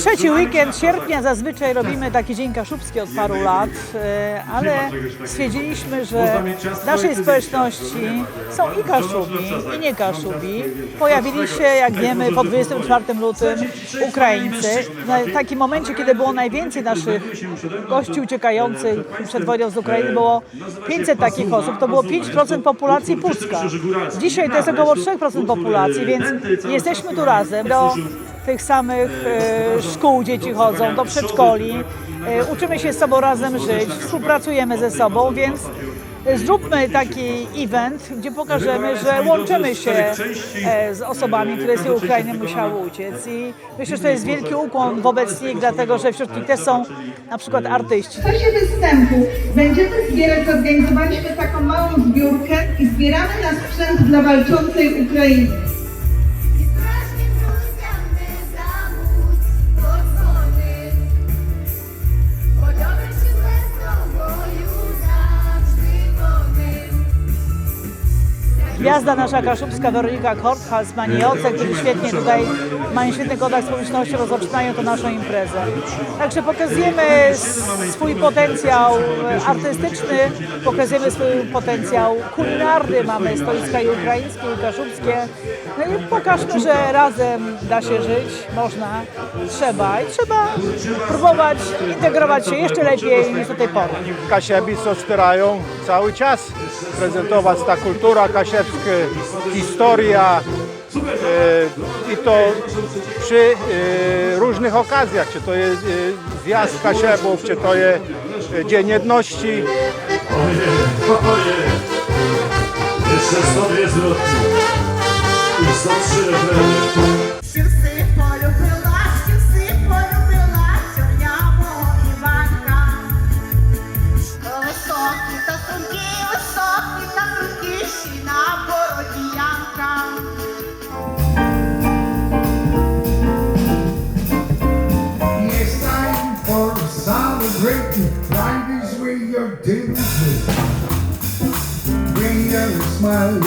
Trzeci weekend sierpnia zazwyczaj robimy taki dzień kaszubski od paru lat, e, ale stwierdziliśmy, że w naszej społeczności są i kaszubi, i nie kaszubi. Pojawili się, jak wiemy, po 24 lutym Ukraińcy. W takim momencie, kiedy było najwięcej naszych gości uciekających przed wojną z Ukrainy, było 500 takich osób, to było 5% populacji Pucka. Dzisiaj to jest około 3% populacji, więc jesteśmy tu razem. Do tych samych e, szkół dzieci chodzą, do przedszkoli. E, uczymy się z sobą razem żyć, współpracujemy ze sobą, więc zróbmy taki event, gdzie pokażemy, że łączymy się e, z osobami, które z tej Ukrainy musiały uciec. I myślę, że to jest wielki ukłon wobec nich, dlatego że wśród nich też są na przykład artyści. W czasie występu będziemy zbierać, zorganizowaliśmy taką małą zbiórkę i zbieramy na sprzęt dla walczącej Ukrainy. Gwiazda nasza kaszubska Weronika Korthal z Manioce, którzy świetnie tutaj mają świetny kontakt z społecznością, rozpoczynają tę naszą imprezę. Także pokazujemy swój potencjał artystyczny, pokazujemy swój potencjał kulinarny, mamy stoliczka i ukraińskie i kaszubskie. No i pokażmy, że razem da się żyć, można, trzeba i trzeba próbować integrować się jeszcze lepiej niż do tej pory. Kasiebi, co starają cały czas prezentować ta kultura kasiebska, historia e, i to przy e, różnych okazjach, czy to jest e, zjazd Kasiebów, czy to jest Dzień Jedności. Jeszcze sobie i 103 refreny. 90s we your tables were. When you smile,